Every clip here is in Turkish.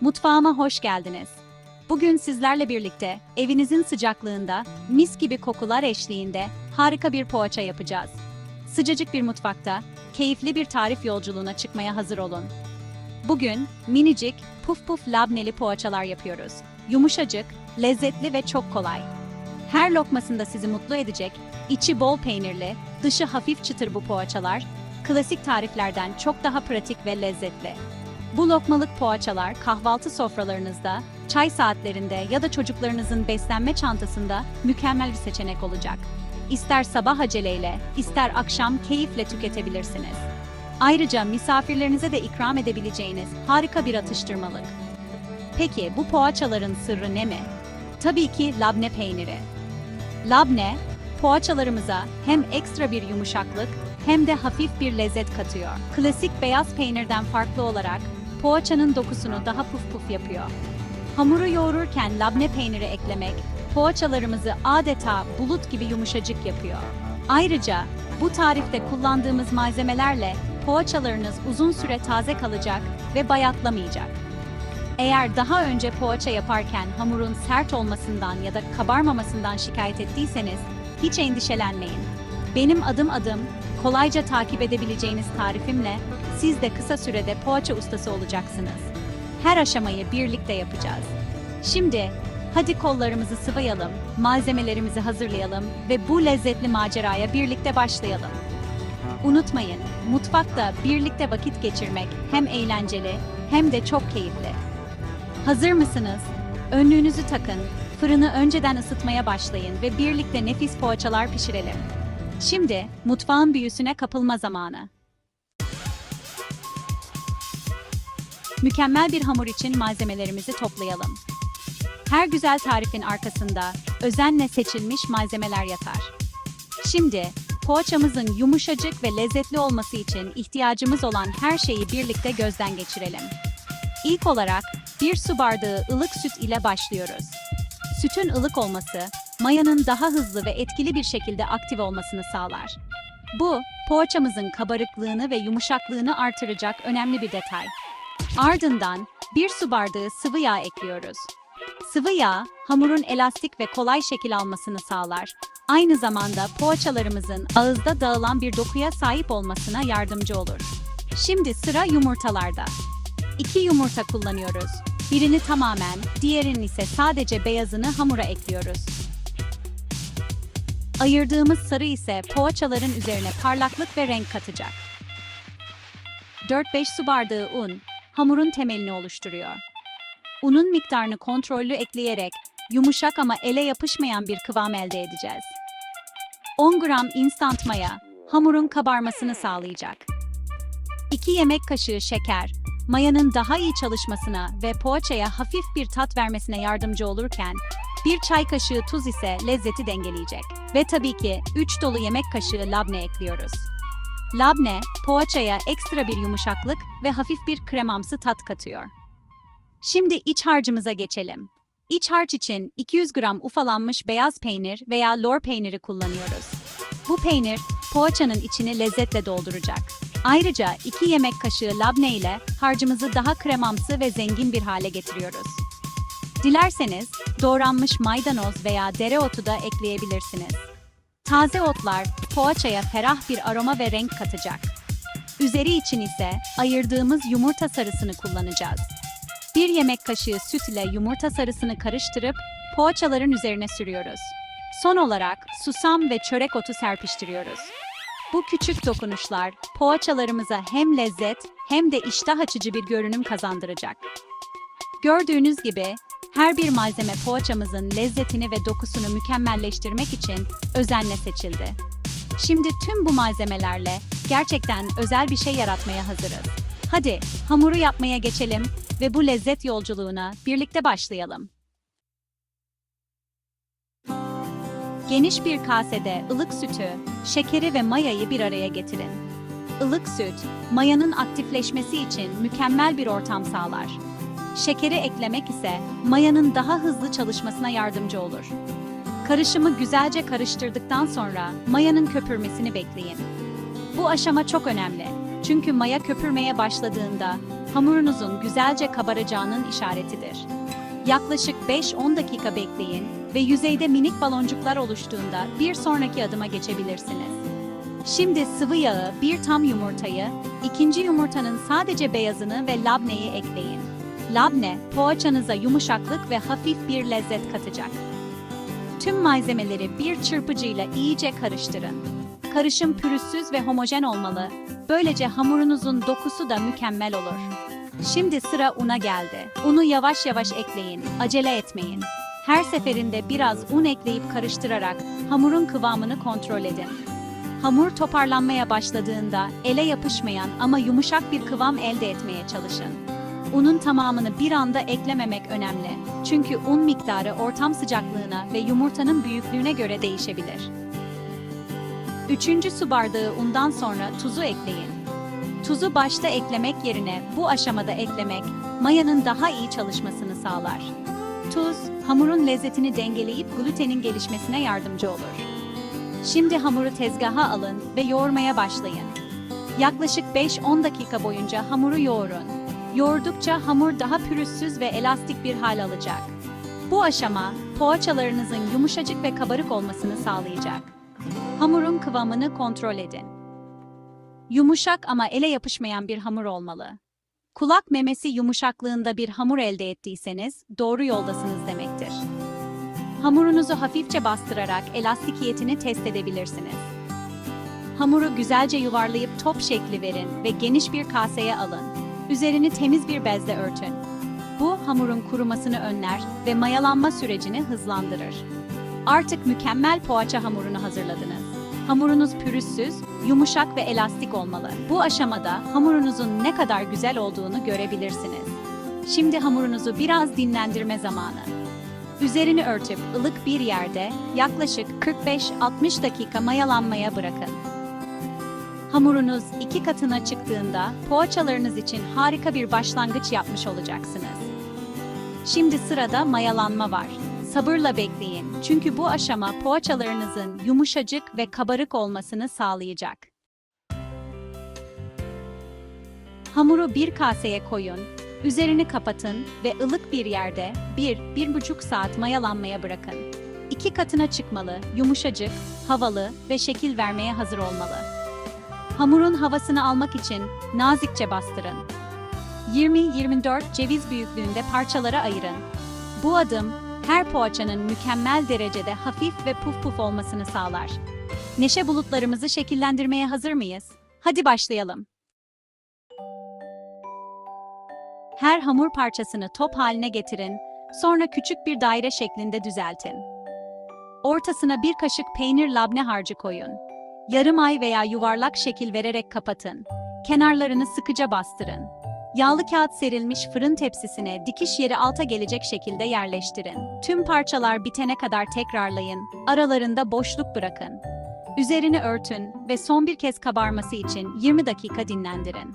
Mutfağıma hoş geldiniz. Bugün sizlerle birlikte evinizin sıcaklığında, mis gibi kokular eşliğinde harika bir poğaça yapacağız. Sıcacık bir mutfakta, keyifli bir tarif yolculuğuna çıkmaya hazır olun. Bugün minicik, puf puf labneli poğaçalar yapıyoruz. Yumuşacık, lezzetli ve çok kolay. Her lokmasında sizi mutlu edecek, içi bol peynirli, dışı hafif çıtır bu poğaçalar, klasik tariflerden çok daha pratik ve lezzetli. Bu lokmalık poğaçalar kahvaltı sofralarınızda, çay saatlerinde ya da çocuklarınızın beslenme çantasında mükemmel bir seçenek olacak. İster sabah aceleyle, ister akşam keyifle tüketebilirsiniz. Ayrıca misafirlerinize de ikram edebileceğiniz harika bir atıştırmalık. Peki bu poğaçaların sırrı ne mi? Tabii ki labne peyniri. Labne, poğaçalarımıza hem ekstra bir yumuşaklık hem de hafif bir lezzet katıyor. Klasik beyaz peynirden farklı olarak poğaçanın dokusunu daha puf puf yapıyor. Hamuru yoğururken labne peyniri eklemek poğaçalarımızı adeta bulut gibi yumuşacık yapıyor. Ayrıca bu tarifte kullandığımız malzemelerle poğaçalarınız uzun süre taze kalacak ve bayatlamayacak. Eğer daha önce poğaça yaparken hamurun sert olmasından ya da kabarmamasından şikayet ettiyseniz hiç endişelenmeyin. Benim adım adım, kolayca takip edebileceğiniz tarifimle siz de kısa sürede poğaça ustası olacaksınız. Her aşamayı birlikte yapacağız. Şimdi hadi kollarımızı sıvayalım, malzemelerimizi hazırlayalım ve bu lezzetli maceraya birlikte başlayalım. Unutmayın, mutfakta birlikte vakit geçirmek hem eğlenceli hem de çok keyifli. Hazır mısınız? Önlüğünüzü takın, fırını önceden ısıtmaya başlayın ve birlikte nefis poğaçalar pişirelim. Şimdi mutfağın büyüsüne kapılma zamanı. Mükemmel bir hamur için malzemelerimizi toplayalım. Her güzel tarifin arkasında özenle seçilmiş malzemeler yatar. Şimdi poğaçamızın yumuşacık ve lezzetli olması için ihtiyacımız olan her şeyi birlikte gözden geçirelim. İlk olarak bir su bardağı ılık süt ile başlıyoruz. Sütün ılık olması, mayanın daha hızlı ve etkili bir şekilde aktif olmasını sağlar. Bu, poğaçamızın kabarıklığını ve yumuşaklığını artıracak önemli bir detay. Ardından bir su bardağı sıvı yağ ekliyoruz. Sıvı yağ, hamurun elastik ve kolay şekil almasını sağlar. Aynı zamanda poğaçalarımızın ağızda dağılan bir dokuya sahip olmasına yardımcı olur. Şimdi sıra yumurtalarda. İki yumurta kullanıyoruz. Birini tamamen, diğerini ise sadece beyazını hamura ekliyoruz. Ayırdığımız sarı ise poğaçaların üzerine parlaklık ve renk katacak. 4-5 su bardağı un, hamurun temelini oluşturuyor. Unun miktarını kontrollü ekleyerek yumuşak ama ele yapışmayan bir kıvam elde edeceğiz. 10 gram instant maya, hamurun kabarmasını sağlayacak. 2 yemek kaşığı şeker, mayanın daha iyi çalışmasına ve poğaçaya hafif bir tat vermesine yardımcı olurken, bir çay kaşığı tuz ise lezzeti dengeleyecek. Ve tabii ki 3 dolu yemek kaşığı labne ekliyoruz. Labne, poğaçaya ekstra bir yumuşaklık ve hafif bir kremamsı tat katıyor. Şimdi iç harcımıza geçelim. İç harç için 200 gram ufalanmış beyaz peynir veya lor peyniri kullanıyoruz. Bu peynir, poğaçanın içini lezzetle dolduracak. Ayrıca 2 yemek kaşığı labne ile harcımızı daha kremamsı ve zengin bir hale getiriyoruz. Dilerseniz doğranmış maydanoz veya dereotu da ekleyebilirsiniz. Taze otlar poğaçaya ferah bir aroma ve renk katacak. Üzeri için ise ayırdığımız yumurta sarısını kullanacağız. Bir yemek kaşığı süt ile yumurta sarısını karıştırıp poğaçaların üzerine sürüyoruz. Son olarak susam ve çörek otu serpiştiriyoruz. Bu küçük dokunuşlar poğaçalarımıza hem lezzet hem de iştah açıcı bir görünüm kazandıracak. Gördüğünüz gibi her bir malzeme poğaçamızın lezzetini ve dokusunu mükemmelleştirmek için özenle seçildi. Şimdi tüm bu malzemelerle gerçekten özel bir şey yaratmaya hazırız. Hadi hamuru yapmaya geçelim ve bu lezzet yolculuğuna birlikte başlayalım. Geniş bir kasede ılık sütü, şekeri ve mayayı bir araya getirin. Ilık süt, mayanın aktifleşmesi için mükemmel bir ortam sağlar. Şekeri eklemek ise mayanın daha hızlı çalışmasına yardımcı olur. Karışımı güzelce karıştırdıktan sonra mayanın köpürmesini bekleyin. Bu aşama çok önemli. Çünkü maya köpürmeye başladığında hamurunuzun güzelce kabaracağının işaretidir. Yaklaşık 5-10 dakika bekleyin ve yüzeyde minik baloncuklar oluştuğunda bir sonraki adıma geçebilirsiniz. Şimdi sıvı yağı, bir tam yumurtayı, ikinci yumurtanın sadece beyazını ve labneyi ekleyin. Labne, poğaçanıza yumuşaklık ve hafif bir lezzet katacak. Tüm malzemeleri bir çırpıcıyla iyice karıştırın. Karışım pürüzsüz ve homojen olmalı. Böylece hamurunuzun dokusu da mükemmel olur. Şimdi sıra una geldi. Unu yavaş yavaş ekleyin, acele etmeyin. Her seferinde biraz un ekleyip karıştırarak hamurun kıvamını kontrol edin. Hamur toparlanmaya başladığında ele yapışmayan ama yumuşak bir kıvam elde etmeye çalışın. Unun tamamını bir anda eklememek önemli. Çünkü un miktarı ortam sıcaklığına ve yumurtanın büyüklüğüne göre değişebilir. Üçüncü su bardağı undan sonra tuzu ekleyin. Tuzu başta eklemek yerine bu aşamada eklemek, mayanın daha iyi çalışmasını sağlar. Tuz, hamurun lezzetini dengeleyip glutenin gelişmesine yardımcı olur. Şimdi hamuru tezgaha alın ve yoğurmaya başlayın. Yaklaşık 5-10 dakika boyunca hamuru yoğurun. Yoğurdukça hamur daha pürüzsüz ve elastik bir hal alacak. Bu aşama, poğaçalarınızın yumuşacık ve kabarık olmasını sağlayacak. Hamurun kıvamını kontrol edin. Yumuşak ama ele yapışmayan bir hamur olmalı. Kulak memesi yumuşaklığında bir hamur elde ettiyseniz doğru yoldasınız demektir. Hamurunuzu hafifçe bastırarak elastikiyetini test edebilirsiniz. Hamuru güzelce yuvarlayıp top şekli verin ve geniş bir kaseye alın. Üzerini temiz bir bezle örtün. Bu hamurun kurumasını önler ve mayalanma sürecini hızlandırır. Artık mükemmel poğaça hamurunu hazırladınız. Hamurunuz pürüzsüz, yumuşak ve elastik olmalı. Bu aşamada hamurunuzun ne kadar güzel olduğunu görebilirsiniz. Şimdi hamurunuzu biraz dinlendirme zamanı. Üzerini örtüp ılık bir yerde yaklaşık 45-60 dakika mayalanmaya bırakın. Hamurunuz iki katına çıktığında poğaçalarınız için harika bir başlangıç yapmış olacaksınız. Şimdi sırada mayalanma var. Sabırla bekleyin çünkü bu aşama poğaçalarınızın yumuşacık ve kabarık olmasını sağlayacak. Hamuru bir kaseye koyun, üzerini kapatın ve ılık bir yerde 1-1,5 saat mayalanmaya bırakın. İki katına çıkmalı, yumuşacık, havalı ve şekil vermeye hazır olmalı. Hamurun havasını almak için nazikçe bastırın. 20-24 ceviz büyüklüğünde parçalara ayırın. Bu adım her poğaçanın mükemmel derecede hafif ve puf puf olmasını sağlar. Neşe bulutlarımızı şekillendirmeye hazır mıyız? Hadi başlayalım. Her hamur parçasını top haline getirin, sonra küçük bir daire şeklinde düzeltin. Ortasına bir kaşık peynir labne harcı koyun. Yarım ay veya yuvarlak şekil vererek kapatın. Kenarlarını sıkıca bastırın. Yağlı kağıt serilmiş fırın tepsisine dikiş yeri alta gelecek şekilde yerleştirin. Tüm parçalar bitene kadar tekrarlayın. Aralarında boşluk bırakın. Üzerini örtün ve son bir kez kabarması için 20 dakika dinlendirin.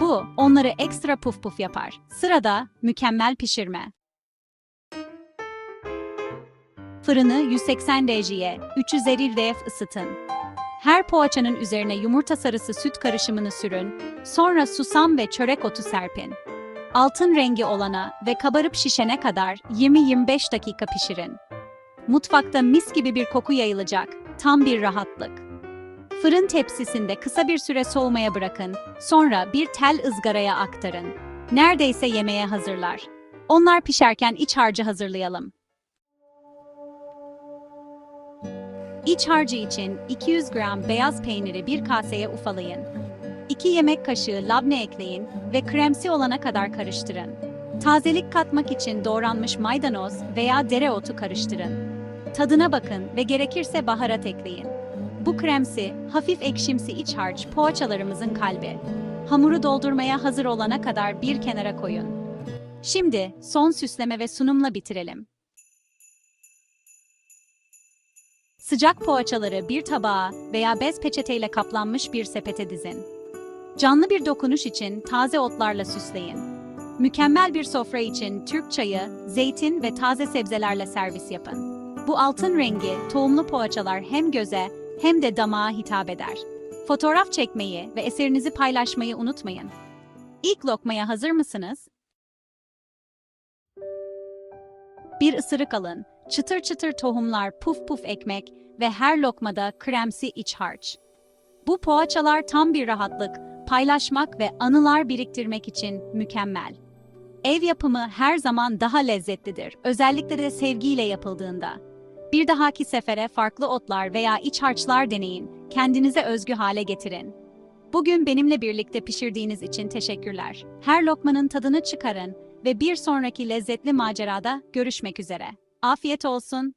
Bu, onları ekstra puf puf yapar. Sırada mükemmel pişirme. Fırını 180 dereceye 350 def ısıtın. Her poğaçanın üzerine yumurta sarısı süt karışımını sürün, sonra susam ve çörek otu serpin. Altın rengi olana ve kabarıp şişene kadar 20-25 dakika pişirin. Mutfakta mis gibi bir koku yayılacak, tam bir rahatlık. Fırın tepsisinde kısa bir süre soğumaya bırakın, sonra bir tel ızgaraya aktarın. Neredeyse yemeğe hazırlar. Onlar pişerken iç harcı hazırlayalım. İç harcı için 200 gram beyaz peyniri bir kaseye ufalayın. 2 yemek kaşığı labne ekleyin ve kremsi olana kadar karıştırın. Tazelik katmak için doğranmış maydanoz veya dereotu karıştırın. Tadına bakın ve gerekirse baharat ekleyin. Bu kremsi, hafif ekşimsi iç harç poğaçalarımızın kalbi. Hamuru doldurmaya hazır olana kadar bir kenara koyun. Şimdi son süsleme ve sunumla bitirelim. Sıcak poğaçaları bir tabağa veya bez peçeteyle kaplanmış bir sepete dizin. Canlı bir dokunuş için taze otlarla süsleyin. Mükemmel bir sofra için Türk çayı, zeytin ve taze sebzelerle servis yapın. Bu altın rengi, tohumlu poğaçalar hem göze hem de damağa hitap eder. Fotoğraf çekmeyi ve eserinizi paylaşmayı unutmayın. İlk lokmaya hazır mısınız? Bir ısırık alın. Çıtır çıtır tohumlar, puf puf ekmek ve her lokmada kremsi iç harç. Bu poğaçalar tam bir rahatlık, paylaşmak ve anılar biriktirmek için mükemmel. Ev yapımı her zaman daha lezzetlidir, özellikle de sevgiyle yapıldığında. Bir dahaki sefere farklı otlar veya iç harçlar deneyin, kendinize özgü hale getirin. Bugün benimle birlikte pişirdiğiniz için teşekkürler. Her lokmanın tadını çıkarın ve bir sonraki lezzetli macerada görüşmek üzere. Afiyet olsun.